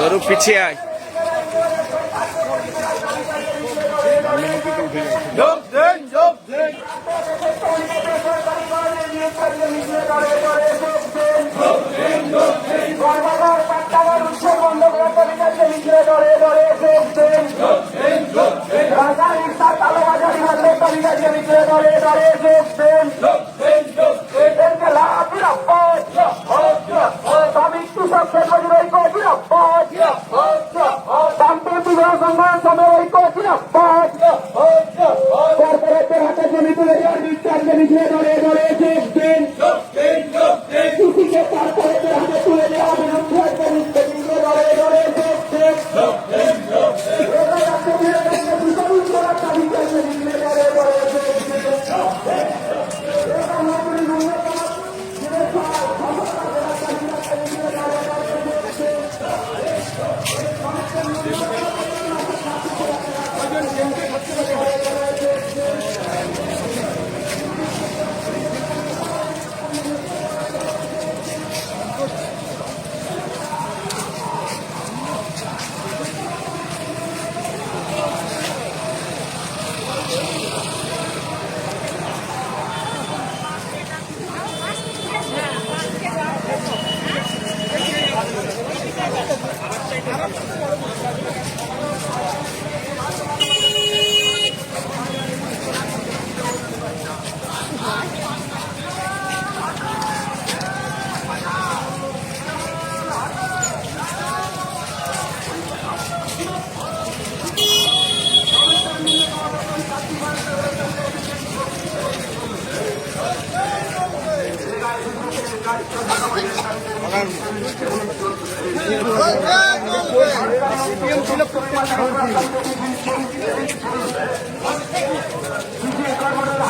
স্বরূপ পিছিয়ে আয়। যোগ দেন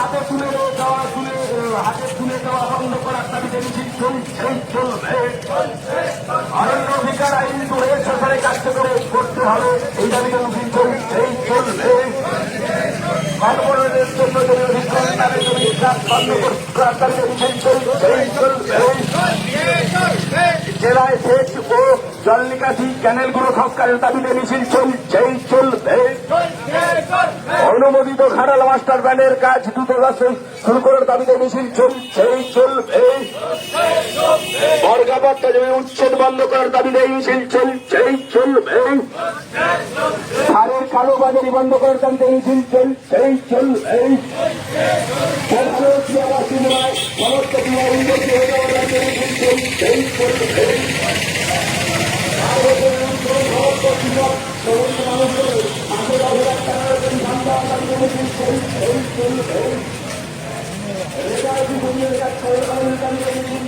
হাতে তুলে দেওয়া তুলে হাতে তুলে দেওয়া বন্ধ করার দাবিতে মিছিল চলছেই চলবে অরণ্য অধিকার আইন ধরে সরকারের কার্যকরে করতে হবে এই জন্য জমি তাদের জমি জেলায় সেচ ও জল নিকাশি ক্যানেলগুলো সংস্কারের দাবিতে মিছিল চলছেই চলবে। অনুমোদিত খারাল মাস্টার ব্যান্ডের কাজ দ্রুত শুরু করার দাবিতে মিছিল চলছেই চলবে। বর্গাপট্টা জমি উচ্ছেদ বন্ধ করার দাবিতে মিছিল চলছেই চলবে। সারের কালোবাজারি বন্ধ করার দাবিতে মিছিল চলছেই চলবে। সমস্ত ক্রিয়া উন্নতি হয়ে যাওয়ার দাবিতে মিছিল চলছেই চলবে। চলবে